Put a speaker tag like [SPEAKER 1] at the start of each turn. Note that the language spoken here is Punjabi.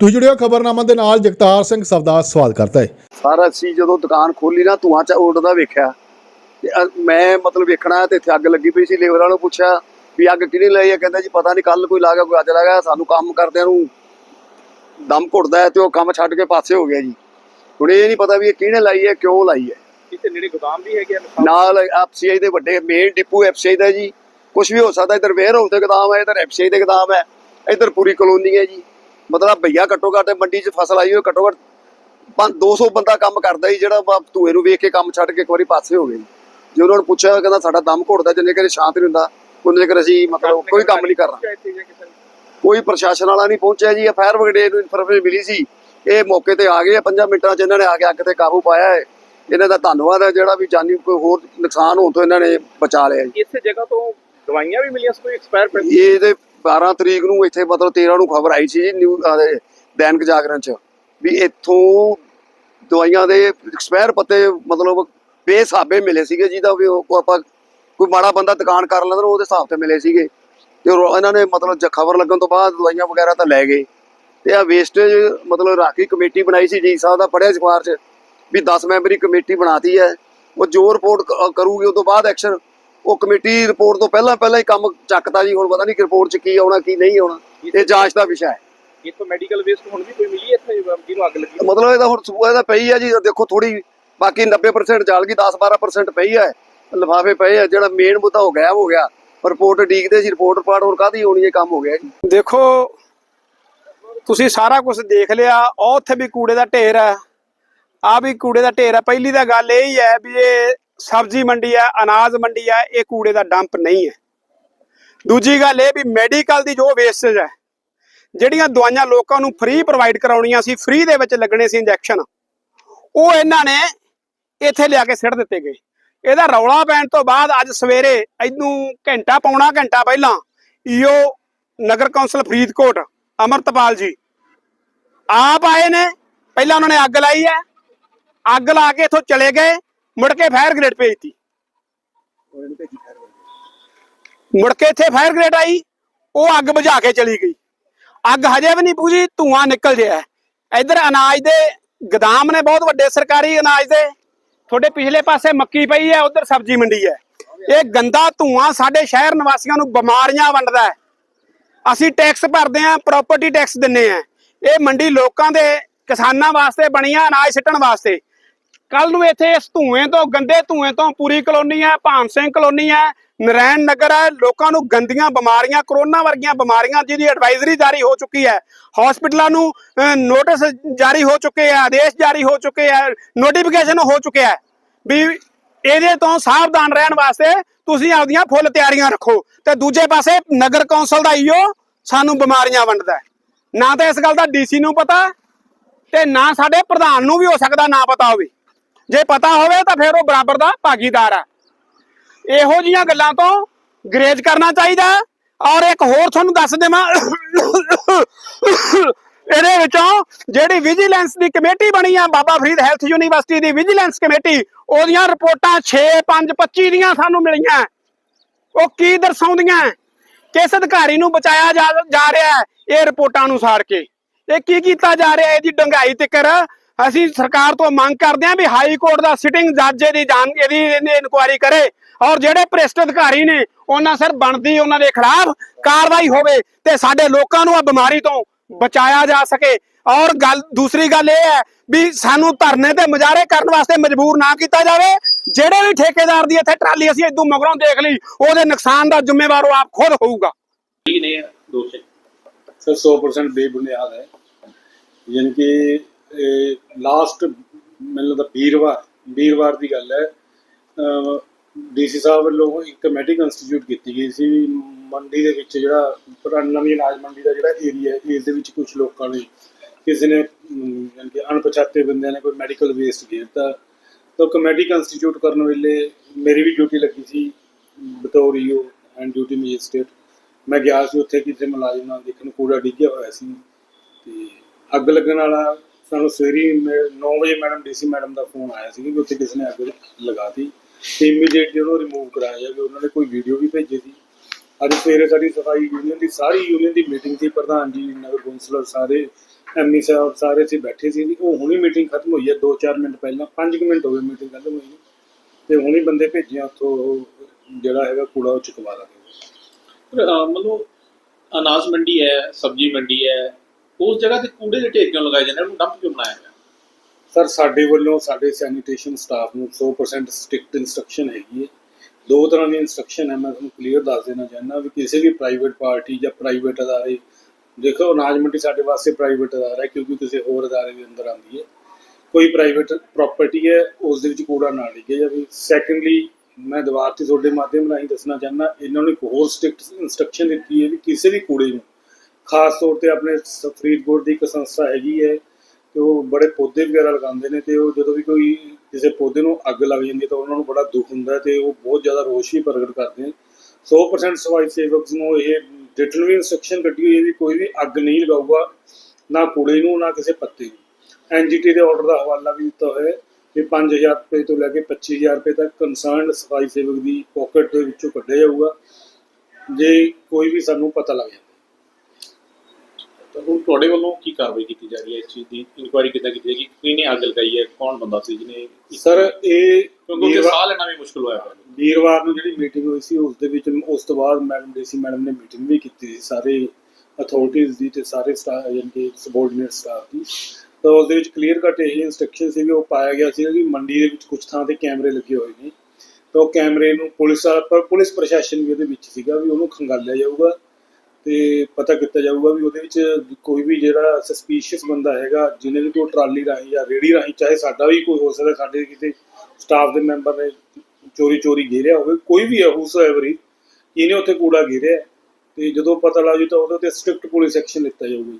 [SPEAKER 1] ਤੁਸੀਂ ਜੁੜਿਓ ਖਬਰਨਾਮਾ ਦੇ ਨਾਲ ਜਗਤਾਰ ਸਿੰਘ ਸਵਦਾ ਸਵਾਲ ਕਰਦਾ ਹੈ।
[SPEAKER 2] ਸਰ ਅਸੀਂ ਜਦੋਂ ਦੁਕਾਨ ਖੋਲੀ ਨਾ ਧੂਆਂ ਚ ਉੱਡਦਾ ਵੇਖਿਆ। ਤੇ ਮੈਂ ਮਤਲਬ ਵੇਖਣਾ ਤੇ ਇੱਥੇ ਅੱਗ ਲੱਗੀ ਪਈ ਸੀ ਲੇਬਰ ਵਾਲੇ ਨੂੰ ਪੁੱਛਿਆ ਵੀ ਅੱਗ ਕਿਹਨੇ ਲਾਈ ਹੈ ਕਹਿੰਦਾ ਜੀ ਪਤਾ ਨਹੀਂ ਕੱਲ ਕੋਈ ਲਾ ਗਿਆ ਕੋਈ ਅੱਜ ਲਾ ਗਿਆ ਸਾਨੂੰ ਕੰਮ ਕਰਦਿਆਂ ਨੂੰ ਦਮ ਘੁੱਟਦਾ ਹੈ ਤੇ ਉਹ ਕੰਮ ਛੱਡ ਕੇ ਪਾਸੇ ਹੋ ਗਿਆ ਜੀ। ਹੁਣ ਇਹ ਨਹੀਂ ਪਤਾ ਵੀ ਇਹ ਕਿਹਨੇ ਲਾਈ ਹੈ ਕਿਉਂ ਲਾਈ ਹੈ।
[SPEAKER 3] ਇੱਥੇ ਨੇੜੇ ਗੋਦਾਮ ਵੀ ਹੈਗੇ
[SPEAKER 2] ਨਾਲ ਐਫਸੀਆਈ ਦੇ ਵੱਡੇ ਮੇਨ ਡਿਪੂ ਐਫਸੀਆਈ ਦਾ ਜੀ। ਕੁਝ ਵੀ ਹੋ ਸਕਦਾ ਇਧਰ ਵੇਅਰ ਹਾਊਸ ਦੇ ਗਦਾਮ ਹੈ ਇਧਰ ਐਫਸੀਆਈ ਦੇ ਗਦਾਮ ਹੈ ਇਧਰ ਪੂਰੀ ਕਲੋਨੀ ਹੈ ਜੀ। ਮਤਲਬ ਭਈਆ ਘੱਟੋ ਘੱਟ ਮੰਡੀ 'ਚ ਫਸਲ ਆਈ ਹੋਈ ਘੱਟੋ ਘੱਟ ਪੰਜ 200 ਬੰਦਾ ਕੰਮ ਕਰਦਾ ਜੀ ਜਿਹੜਾ ਧੂਏ ਨੂੰ ਵੇਖ ਕੇ ਕੰਮ ਛੱਡ ਕੇ ਇੱਕ ਵਾਰੀ ਪਾਸੇ ਹੋ ਗਏ। ਜੀ। ਉਹਨਾਂ ਨੂੰ ਪੁੱਛਿਆ ਕਹਿੰਦਾ ਸਾਡਾ ਦਮ ਘੁੱਟਦਾ ਜਿੰਨੇ ਕਰੇ ਸ਼ਾਂਤ ਨਹੀਂ ਹੁੰਦਾ ਉਹਨੇ ਕਰੇ ਅਸੀਂ ਮਤਲਬ ਕੋਈ ਕੰਮ ਨਹੀਂ ਕਰਨਾ ਕੋਈ ਪ੍ਰਸ਼ਾਸਨ ਵਾਲਾ ਨਹੀਂ ਪਹੁੰਚਿਆ ਜੀ ਇਹ ਫਾਇਰ ਬ੍ਰਿਗੇਡ ਨੂੰ ਇਨਫੋਰਮੇਸ਼ਨ ਮਿਲੀ ਸੀ। ਇਹ ਮੌਕੇ ਤੇ ਆ ਗਏ ਆ 5 ਮਿੰਟਾਂ 'ਚ ਇਹਨਾਂ ਨੇ ਆ ਕੇ ਅੱਗ ਤੇ ਕਾਬੂ ਪਾਇਆ ਹੈ। ਇਹਨਾਂ ਦਾ ਧੰਨਵਾਦ ਹੈ ਜਿਹੜਾ ਵੀ ਜਾਨੀ ਕੋਈ ਹੋਰ ਨੁਕਸਾਨ ਹੋਣ ਤੋਂ ਇਹਨਾਂ ਨੇ ਬਚਾ ਲਿਆ ਜੀ
[SPEAKER 3] ਇਸੇ ਜਗ੍ਹਾ ਤੋਂ ਦਵਾਈਆਂ ਵੀ ਮਿਲੀਆਂ ਸੀ ਕੋਈ ਐਕਸਪਾਇਰ
[SPEAKER 2] ਇਹ ਤੇ 12 ਤਰੀਕ ਨੂੰ ਇੱਥੇ ਮਤਲਬ 13 ਨੂੰ ਖਬਰ ਆਈ ਸੀ ਜੀ, ਨਿਊ ਦੈਨਿਕ ਜਾਗਰਣ ਚ, ਵੀ ਇੱਥੋਂ ਦਵਾਈਆਂ ਦੇ ਐਕਸਪਾਇਰ ਪੱਤੇ ਮਤਲਬ ਬੇਸਾਬੇ ਮਿਲੇ ਸੀਗੇ ਜਿਹਦਾ ਵੀ ਉਹ ਆਪਾਂ ਕੋਈ ਮਾੜਾ ਬੰਦਾ ਦੁਕਾਨ ਕਰ ਲੈਂਦਾ ਉਹਦੇ ਹਿਸਾਬ ਤੇ ਮਿਲੇ ਸੀਗੇ। ਤੇ ਇਹਨਾਂ ਨੇ ਮਤਲਬ ਖਬਰ ਲੱਗਣ ਤੋਂ ਬਾਅਦ ਦਵਾਈਆਂ ਵਗੈਰਾ ਤਾਂ ਲੈ ਗਏ। ਤੇ ਆ ਵੇਸਟੇਜ ਮਤਲਬ ਰਾਖੀ ਕਮੇਟੀ ਬਣਾਈ ਸੀ ਜੀ ਸਾਹਿਬ ਦਾ ਪੜਿਆ ਸਿਫਾਰ ਚ, ਵੀ 10 ਮੈਂਬਰੀ ਕਮੇਟੀ ਬਣਾਤੀ ਹੈ। ਉਹ ਜੋ ਰਿਪੋਰਟ ਕਰੂਗੀ ਉਸ ਤੋਂ ਬਾਅਦ ਐਕਸ਼ਨ ਉਹ ਕਮੇਟੀ ਰਿਪੋਰਟ ਤੋਂ ਪਹਿਲਾਂ ਪਹਿਲਾਂ ਹੀ ਕੰਮ ਚੱਕਦਾ ਜੀ ਹੁਣ ਪਤਾ ਨਹੀਂ ਰਿਪੋਰਟ ਚ ਕੀ ਆਉਣਾ ਕੀ ਨਹੀਂ ਆਉਣਾ। ਇਹ ਜਾਂਚ ਦਾ ਵਿਸ਼ਾ ਹੈ।
[SPEAKER 3] ਇੱਥੋਂ ਮੈਡੀਕਲ ਵੇਸਟ ਹੁਣ ਵੀ ਕੋਈ ਮਿਲੀ ਇੱਥੇ ਜਿਹਨੂੰ ਅੱਗ ਲੱਗੀ?
[SPEAKER 2] ਮਤਲਬ ਇਹਦਾ ਹੁਣ ਸਬੂਤ ਇਹਦਾ ਪਈ ਹੈ ਜੀ ਦੇਖੋ ਥੋੜੀ ਬਾਕੀ 90% ਜਲ ਗਈ 10-12% ਪਈ ਹੈ ਲਿਫਾਫੇ ਪਏ ਆ ਜਿਹੜਾ ਮੇਨ ਮੁੱਦਾ ਹੋ ਗਿਆ ਹੋ ਗਿਆ। ਰਿਪੋਰਟ ਡੀਕਦੇ ਸੀ ਰਿਪੋਰਟ ਰਿਪਾਰਟ ਹੁਣ ਕਾਦੀ ਹੋਣੀ ਹੈ ਕੰਮ ਹੋ ਗਿਆ ਜੀ।
[SPEAKER 4] ਦੇਖੋ ਤੁਸੀਂ ਸਾਰਾ ਕੁਝ ਦੇਖ ਲਿਆ ਉਹ ਉੱਥੇ ਵੀ ਕੂੜੇ ਦਾ ਢੇਰ ਹੈ ਆ ਵੀ ਕੂੜੇ ਦਾ ਢੇਰ ਹੈ ਪਹਿਲੀ ਤਾਂ ਗੱਲ ਇਹ ਹੀ ਹੈ ਵੀ ਇਹ ਸਬਜ਼ੀ ਮੰਡੀ ਹੈ, ਅਨਾਜ ਮੰਡੀ ਹੈ, ਇਹ ਕੂੜੇ ਦਾ ਡੰਪ ਨਹੀਂ ਹੈ। ਦੂਜੀ ਗੱਲ ਇਹ ਵੀ ਮੈਡੀਕਲ ਦੀ ਜੋ ਵੇਸਟੇਜ ਹੈ, ਜਿਹੜੀਆਂ ਦਵਾਈਆਂ ਲੋਕਾਂ ਨੂੰ ਫ੍ਰੀ ਪ੍ਰੋਵਾਈਡ ਕਰਾਉਣੀਆਂ ਸੀ ਫ੍ਰੀ ਦੇ ਵਿੱਚ ਲੱਗਣੇ ਸੀ ਇੰਜੈਕਸ਼ਨ ਉਹ ਇਹਨਾਂ ਨੇ ਇੱਥੇ ਲਿਆ ਕੇ ਸਿੱਟ ਦਿੱਤੇ ਗਏ। ਇਹਦਾ ਰੌਲਾ ਪੈਣ ਤੋਂ ਬਾਅਦ ਅੱਜ ਸਵੇਰੇ ਇਹਨੂੰ ਘੰਟਾ ਪੌਣਾ ਘੰਟਾ ਪਹਿਲਾਂ ਈਓ ਨਗਰ ਕੌਂਸਲ ਫਰੀਦਕੋਟ, ਅਮਰਤਪਾਲ ਜੀ, ਆਪ ਆਏ ਨੇ, ਪਹਿਲਾਂ ਉਹਨਾਂ ਨੇ ਅੱਗ ਲਾਈ ਹੈ, ਅੱਗ ਲਾ ਕੇ ਇੱਥੋਂ ਚਲੇ ਗਏ ਮੁੜ ਕੇ ਫਾਇਰ ਗ੍ਰੇਡ ਭੇਜਤੀ। ਮੁੜ ਕੇ ਇੱਥੇ ਫਾਇਰ ਗ੍ਰੇਡ ਆਈ, ਉਹ ਅੱਗ ਬੁਝਾ ਕੇ ਚਲੀ ਗਈ। ਅੱਗ ਹਜੇ ਵੀ ਨਹੀਂ ਬੁਝੀ, ਧੂਆਂ ਨਿਕਲ ਰਿਹਾ। ਇੱਧਰ ਅਨਾਜ ਦੇ ਗਦਾਮ ਨੇ ਬਹੁਤ ਵੱਡੇ ਸਰਕਾਰੀ ਅਨਾਜ ਦੇ। ਤੁਹਾਡੇ ਪਿਛਲੇ ਪਾਸੇ ਮੱਕੀ ਪਈ ਹੈ, ਉਧਰ ਸਬਜ਼ੀ ਮੰਡੀ ਹੈ। ਇਹ ਗੰਦਾ ਧੂਆਂ ਸਾਡੇ ਸ਼ਹਿਰ ਨਿਵਾਸੀਆਂ ਨੂੰ ਬਿਮਾਰੀਆਂ ਵੰਡਦਾ ਹੈ। ਅਸੀਂ ਟੈਕਸ ਭਰਦੇ ਆਂ ਪ੍ਰਾਪਰਟੀ ਟੈਕਸ ਦਿੰਨੇ ਆ ਇਹ ਮੰਡੀ ਲੋਕਾਂ ਦੇ ਕਿਸਾਨਾਂ ਵਾਸਤੇ ਬਣੀ ਆ, ਅਨਾਜ ਸਿੱਟਣ ਵਾਸਤੇ। ਕੱਲ ਨੂੰ ਇੱਥੇ ਇਸ ਧੂਏ ਤੋਂ, ਗੰਦੇ ਧੂਏ ਤੋਂ ਪੂਰੀ ਕਲੋਨੀ ਹੈ, ਭਾਨ ਸਿੰਘ ਕਲੋਨੀ ਹੈ, ਨਰੈਣ ਨਗਰ ਹੈ, ਲੋਕਾਂ ਨੂੰ ਗੰਦੀਆਂ ਬਿਮਾਰੀਆਂ, ਕਰੋਨਾ ਵਰਗੀਆਂ ਬਿਮਾਰੀਆਂ ਜਿਹਦੀ ਐਡਵਾਈਜ਼ਰੀ ਜਾਰੀ ਹੋ ਚੁੱਕੀ ਹੈ। ਹਸਪੀਟਲਾਂ ਨੂੰ ਨੋਟਿਸ ਜਾਰੀ ਹੋ ਚੁੱਕੇ ਹੈ, ਆਦੇਸ਼ ਜਾਰੀ ਹੋ ਚੁੱਕੇ ਹੈ ਨੋਟੀਫਿਕੇਸ਼ਨ ਹੋ ਚੁੱਕਿਆ ਹੈ ਵੀ ਇਹਦੇ ਤੋਂ ਸਾਵਧਾਨ ਰਹਿਣ ਵਾਸਤੇ ਤੁਸੀਂ ਆਪਦੀਆਂ ਫੁੱਲ ਤਿਆਰੀਆਂ ਰੱਖੋ। ਤੇ ਦੂਜੇ ਪਾਸੇ ਨਗਰ ਕੌਂਸਲ ਦਾ ਈਓ ਸਾਨੂੰ ਬਿਮਾਰੀਆਂ ਵੰਡਦਾ ਨਾ ਤਾਂ ਇਸ ਗੱਲ ਦਾ ਡੀਸੀ ਨੂੰ ਪਤਾ ਤੇ ਨਾ ਸਾਡੇ ਪ੍ਰਧਾਨ ਨੂੰ ਵੀ ਹੋ ਸਕਦਾ ਨਾ ਪਤਾ ਹੋਵੇ। ਜੇ ਪਤਾ ਹੋਵੇ ਤਾਂ ਫਿਰ ਉਹ ਬਰਾਬਰ ਦਾ ਭਾਗੀਦਾਰ ਹੈ ਇਹੋ ਜੀਆਂ ਗੱਲਾਂ ਤੋਂ ਗਰੇਜ ਕਰਨਾ ਚਾਹੀਦਾ ਔਰ ਇੱਕ ਹੋਰ ਤੁਹਾਨੂੰ ਦੱਸ ਦੇਵਾਂ। ਇਹਦੇ ਵਿੱਚੋਂ ਜਿਹੜੀ ਵਿਜੀਲੈਂਸ ਦੀ ਕਮੇਟੀ ਬਣੀ ਆ, ਬਾਬਾ ਫਰੀਦ ਹੈਲਥ ਯੂਨੀਵਰਸਿਟੀ ਦੀ ਵਿਜੀਲੈਂਸ ਕਮੇਟੀ, ਉਹਦੀਆਂ ਰਿਪੋਰਟਾਂ 6 5 25 ਦੀਆਂ ਸਾਨੂੰ ਮਿਲੀਆਂ। ਉਹ ਕੀ ਦਰਸਾਉਂਦੀਆਂ? ਕਿਸ ਅਧਿਕਾਰੀ ਨੂੰ ਬਚਾਇਆ ਜਾ ਜਾ ਰਿਹਾ ਹੈ? ਇਹ ਰਿਪੋਰਟਾਂ ਅਨੁਸਾਰ ਕੇ। ਇਹ ਕੀ ਕੀਤਾ ਜਾ ਰਿਹਾ ਹੈ? ਇਹਦੀ ਡੰਗਾਈ ਤਿਕਰ ਅਸੀਂ ਸਰਕਾਰ ਤੋਂ ਮੰਗ ਕਰਦੇ ਹਾਂ ਵੀ ਹਾਈ ਕੋਰਟ ਦਾ ਸਿਟਿੰਗ ਜੱਜ ਇਹਦੀ ਜਾਣ ਇਹਦੀ ਇਨਕੁਆਇਰੀ ਕਰੇ ਔਰ ਜਿਹੜੇ ਭ੍ਰਿਸ਼ਟ ਅਧਿਕਾਰੀ ਨੇ ਉਹਨਾਂ ਸਰ ਬਣਦੀ ਉਹਨਾਂ ਦੇ ਖਿਲਾਫ ਕਾਰਵਾਈ ਹੋਵੇ ਤੇ ਸਾਡੇ ਲੋਕਾਂ ਨੂੰ ਆ ਬਿਮਾਰੀ ਤੋਂ ਬਚਾਇਆ ਜਾ ਸਕੇ। ਔਰ ਗੱਲ ਦੂਸਰੀ ਗੱਲ ਇਹ ਹੈ ਵੀ ਸਾਨੂੰ ਧਰਨੇ ਤੇ ਮੁਜ਼ਾਹਰੇ ਕਰਨ ਵਾਸਤੇ ਮਜਬੂਰ ਨਾ ਕੀਤਾ ਜਾਵੇ। ਜਿਹੜੇ ਵੀ ਠੇਕੇਦਾਰ ਦੀ ਇੱਥੇ ਟਰਾਲੀ ਅਸੀਂ ਇਦੋਂ ਮਗਰੋਂ ਦੇਖ ਲਈ ਉਹਦੇ ਨੁਕਸਾਨ ਦਾ ਜ਼ਿੰਮੇਵਾਰ ਉਹ ਆਪ ਖੁਦ ਹੋਊਗਾ।
[SPEAKER 3] ਕੀ ਨੇ ਦੋਸ਼ੀ?
[SPEAKER 5] ਸਰ 100% ਬੇਬੁਨਿਆਦ ਹੈ। ਯਾਨੀ ਕਿ ਲਾਸਟ ਮੈਨੂੰ ਲੱਗਦਾ ਵੀਰਵਾਰ ਵੀਰਵਾਰ ਦੀ ਗੱਲ ਹੈ। ਡੀਸੀ ਸਾਹਿਬ ਵੱਲੋਂ ਇੱਕ ਕਮੇਟੀ ਕੰਸਟੀਟਿਊਟ ਕੀਤੀ ਗਈ ਸੀ। ਮੰਡੀ ਦੇ ਵਿੱਚ ਜਿਹੜਾ ਪੁਰਾਣੀ ਨਵੀਂ ਅਨਾਜ ਮੰਡੀ ਦਾ ਜਿਹੜਾ ਏਰੀਆ ਹੈ ਇਸ ਦੇ ਵਿੱਚ ਕੁਝ ਲੋਕਾਂ ਨੇ ਕਿਸੇ ਨੇ ਅਮ, ਯਾਨੀ ਕਿ ਅਣਪਛਾਤੇ ਬੰਦਿਆਂ ਨੇ ਕੋਈ ਮੈਡੀਕਲ ਵੇਸਟ ਦਿੱਤਾ ਤਾਂ ਕਮੇਟੀ ਕੰਸਟੀਟਿਊਟ ਕਰਨ ਵੇਲੇ ਮੇਰੀ ਵੀ ਡਿਊਟੀ ਲੱਗੀ ਸੀ ਬਤੌਰ ਈਓ ਐਂਡ ਡਿਊਟੀ ਮੈਜਿਸਟ੍ਰੇਟ ਮੈਂ ਗਿਆ ਸੀ ਉੱਥੇ ਕਿਸੇ ਮੁਲਾਜ਼ਮ ਨਾਲ ਦੇਖਣ ਕੂੜਾ ਡਿੱਗਿਆ ਹੋਇਆ ਸੀ। ਤੇ ਅੱਗ ਲੱਗਣ ਵਾਲਾ ਸਾਨੂੰ ਸਵੇਰੇ 9 ਵਜੇ ਮੈਡਮ, ਡੀਸੀ ਮੈਡਮ ਦਾ ਫੋਨ ਆਇਆ ਸੀ ਕਿ ਉੱਥੇ ਕਿਸੇ ਨੇ ਅੱਗ ਲਗਾਤੀ। ਤੇ ਇਮੀਡੀਏਟਲੀ ਉਹਨੂੰ ਰਿਮੂਵ ਕਰਾਇਆ ਜਾਵੇ। ਉਹਨਾਂ ਨੇ ਕੋਈ ਵੀਡੀਓ ਵੀ ਭੇਜੀ ਸੀ। ਅੱਜ ਸਵੇਰੇ ਸਾਡੀ ਸਫ਼ਾਈ ਯੂਨੀਅਨ ਦੀ, ਸਾਰੀ ਯੂਨੀਅਨ ਦੀ ਮੀਟਿੰਗ ਸੀ। ਪ੍ਰਧਾਨ ਜੀ, ਨਗਰ ਕੌਂਸਲਰ ਸਾਰੇ ਐਮਈ ਸਾਹਿਬ ਸਾਰੇ ਅਸੀਂ ਬੈਠੇ ਸੀ। ਉਹ ਹੁਣੀ ਮੀਟਿੰਗ ਖਤਮ ਹੋਈ ਹੈ। 2-4 ਮਿੰਟ ਪਹਿਲਾਂ 5 ਮਿੰਟ ਹੋ ਗਏ ਮੀਟਿੰਗ ਖਤਮ ਹੋਈ ਨੂੰ। ਤੇ ਹੁਣੀ ਬੰਦੇ ਭੇਜੇ ਉੱਥੋਂ, ਜਿਹੜਾ ਹੈਗਾ ਕੂੜਾ ਉਹ ਚੁਕਵਾ ਲਾਂਗੇ
[SPEAKER 3] ਮਤਲਬ ਅਨਾਜ ਮੰਡੀ ਹੈ, ਸਬਜ਼ੀ ਮੰਡੀ ਹੈ ਉਸ ਜਗ੍ਹਾ ਤੇ ਕੂੜੇ ਦੇ ਢੇਰ ਕਿਉਂ ਲਗਾਏ ਜਾਂਦੇ ਉਹਨੂੰ ਡੰਪ ਕਿਉਂ ਬਣਾਇਆ ਗਿਆ?
[SPEAKER 5] ਸਰ, ਸਾਡੇ ਵੱਲੋਂ, ਸਾਡੇ ਸੈਨੀਟੇਸ਼ਨ ਸਟਾਫ ਨੂੰ 100% ਸਟ੍ਰਿਕਟ ਇਨਸਟਰਕਸ਼ਨ ਹੈਗੀ ਹੈ। ਦੋ ਤਰ੍ਹਾਂ ਦੀ ਇਨਸਟਰਕਸ਼ਨ ਹੈ, ਮੈਂ ਤੁਹਾਨੂੰ ਕਲੀਅਰ ਦੱਸ ਦੇਣਾ ਚਾਹੁੰਦਾ ਵੀ ਕਿਸੇ ਵੀ ਪ੍ਰਾਈਵੇਟ ਪਾਰਟੀ ਜਾਂ ਪ੍ਰਾਈਵੇਟ ਅਦਾਰੇ, ਦੇਖੋ, ਅਨਾਜ ਮੰਡੀ ਸਾਡੇ ਵਾਸਤੇ ਪ੍ਰਾਈਵੇਟ ਅਦਾਰਾ ਹੈ, ਕਿਉਂਕਿ ਕਿਸੇ ਹੋਰ ਅਦਾਰੇ ਦੇ ਅੰਦਰ ਆਉਂਦੀ ਹੈ। ਕੋਈ ਪ੍ਰਾਈਵੇਟ ਪ੍ਰਾਪਰਟੀ ਹੈ, ਉਸ ਦੇ ਵਿੱਚ ਕੂੜਾ ਨਾ ਡਿੱਗੇ ਜਾਵੇ। ਸੈਕੰਡਲੀ ਮੈਂ ਦੀਵਾਰ ਤੇ ਤੁਹਾਡੇ ਮਾਧਿਅਮ ਰਾਹੀਂ ਦੱਸਣਾ ਚਾਹੁੰਦਾ, ਇਹਨਾਂ ਨੂੰ ਇੱਕ ਹੋਰ ਸਟ੍ਰਿਕਟ ਇਨਸਟਰਕਸ਼ਨ ਦਿੱਤੀ ਹੈ ਵੀ ਕਿਸੇ ਵੀ ਕੂੜੇ ਨੂੰ ਖਾਸ ਤੌਰ ਤੇ ਆਪਣੇ ਫਰੀਦਕੋਟ ਦੀ ਇੱਕ ਸੰਸਥਾ ਹੈਗੀ ਹੈ ਤੇ ਉਹ ਬੜੇ ਪੌਦੇ ਵਗੈਰਾ ਲਗਾਉਂਦੇ ਨੇ ਤੇ ਉਹ ਜਦੋਂ ਵੀ ਕੋਈ ਕਿਸੇ ਪੌਦੇ ਨੂੰ ਅੱਗ ਲੱਗ ਜਾਂਦੀ ਹੈ ਤਾਂ ਉਹਨਾਂ ਨੂੰ ਬੜਾ ਦੁੱਖ ਹੁੰਦਾ ਹੈ ਤੇ ਉਹ ਬਹੁਤ ਜ਼ਿਆਦਾ ਰੋਸ਼ ਵੀ ਪ੍ਰਗਟ ਕਰਦੇ ਨੇ। 100% ਸਫ਼ਾਈ ਸੇਵਕਸ ਨੂੰ ਇਹ ਰਿਟਨ ਵੀ ਇਨਸਟਰਕਸ਼ਨ ਕੱਢੀ ਹੋਈ ਹੈ ਵੀ ਕੋਈ ਵੀ ਅੱਗ ਨਹੀਂ ਲਗਾਊਗਾ, ਨਾ ਕੂੜੇ ਨੂੰ, ਨਾ ਕਿਸੇ ਪੱਤੇ ਨੂੰ। ਐਨਜੀਟੀ ਦੇ ਆਰਡਰ ਦਾ ਹਵਾਲਾ ਵੀ ਦਿੱਤਾ ਹੋਇਆ ਹੈ ਕਿ 5000 ਰੁਪਏ ਤੋਂ ਲੈ ਕੇ 25000 ਰੁਪਏ ਤੱਕ ਕੰਸਰਨਡ ਸਫ਼ਾਈ ਸੇਵਕ ਦੀ ਪਾਕਟ ਦੇ ਵਿੱਚੋਂ ਕੱਢਿਆ ਜਾਊਗਾ। ਜੇ ਕੋਈ ਵੀ ਸਾਨੂੰ ਪਤਾ ਲੱਗ ਜਾਂਦਾ
[SPEAKER 3] ਹੁਣ ਤੁਹਾਡੇ ਵੱਲੋਂ ਕੀ ਕਾਰਵਾਈ ਕੀਤੀ ਜਾ ਰਹੀ ਹੈ ਇਸ ਚੀਜ਼ ਦੀ? ਇਨਕੁਆਇਰੀ ਕਿੱਦਾਂ ਕੀਤੀ ਜਾਏਗੀ? ਕਿਹਨੇ ਅੱਗ ਲਗਾਈ ਹੈ? ਕੌਣ ਬੰਦਾ ਸੀ ਜਿਹਨੇ
[SPEAKER 5] ਸਰ ਇਹ
[SPEAKER 3] ਕਿਉਂਕਿ ਸਾਹ ਲੈਣਾ ਵੀ ਮੁਸ਼ਕਲ ਹੋਇਆ
[SPEAKER 5] ਵੀਰਵਾਰ ਨੂੰ ਜਿਹੜੀ ਮੀਟਿੰਗ ਹੋਈ ਸੀ ਉਸ ਦੇ ਵਿੱਚ ਉਸ ਤੋਂ ਬਾਅਦ ਮੈਡਮ ਡੀਸੀ ਮੈਡਮ ਨੇ ਮੀਟਿੰਗ ਵੀ ਕੀਤੀ ਸੀ ਸਾਰੇ ਅਥਾਰਟੀਜ਼ ਦੀ ਤੇ ਸਾਰੇ ਸਟਾਫ ਕਿ ਸਬੋਰਡੀਨੇਟ ਸਟਾਫ ਦੀ। ਤਾਂ ਉਸ ਦੇ ਵਿੱਚ ਕਲੀਅਰ ਕੱਟ ਇਹ ਇਨਸਟਰਕਸ਼ਨ ਸੀ ਕਿ ਉਹ ਪਾਇਆ ਗਿਆ ਸੀ ਕਿ ਮੰਡੀ ਦੇ ਵਿੱਚ ਕੁਝ ਥਾਂ ਤੇ ਕੈਮਰੇ ਲੱਗੇ ਹੋਏ ਨੇ। ਤਾਂ ਉਹ ਕੈਮਰੇ ਨੂੰ ਪੁਲਿਸ ਪਰ ਪੁਲਿਸ ਪ੍ਰਸ਼ਾਸਨ ਵੀ ਉਹਦੇ ਵਿੱਚ ਸੀਗਾ ਵੀ ਉਹਨੂੰ ਖੰਗਾਲਿਆ ਜਾਊਗਾ। ਤੇ ਪਤਾ ਕੀਤਾ ਜਾਊਗਾ ਵੀ ਉਹਦੇ ਵਿੱਚ ਕੋਈ ਵੀ ਜਿਹੜਾ ਸਸਪੀਸ਼ੀਅਸ ਬੰਦਾ ਹੈਗਾ ਜਿਹਨੇ ਵੀ ਕੋਈ ਟਰਾਲੀ ਰਾਹੀਂ ਜਾਂ ਰੇੜੀ ਰਾਹੀਂ ਚਾਹੇ ਸਾਡਾ ਵੀ ਕੋਈ ਹੋ ਸਕਦਾ ਸਾਡੇ ਕਿਤੇ ਸਟਾਫ ਦੇ ਮੈਂਬਰ ਨੇ ਚੋਰੀ ਚੋਰੀ ਘੇਰਿਆ ਹੋਵੇ ਕੋਈ ਵੀ ਹੈ ਹੂਸ ਐਵਰੀ ਇਹਨੇ ਉੱਥੇ ਕੂੜਾ ਘੇਰਿਆ। ਹੈ, ਤੇ ਜਦੋਂ ਪਤਾ ਲੱਗ ਜੂ ਤਾਂ ਉਹਦੇ ਤੇ ਸਟ੍ਰਿਕਟ ਪੁਲਿਸ ਐਕਸ਼ਨ ਲਿੱਤਾ ਜਾਊਗਾ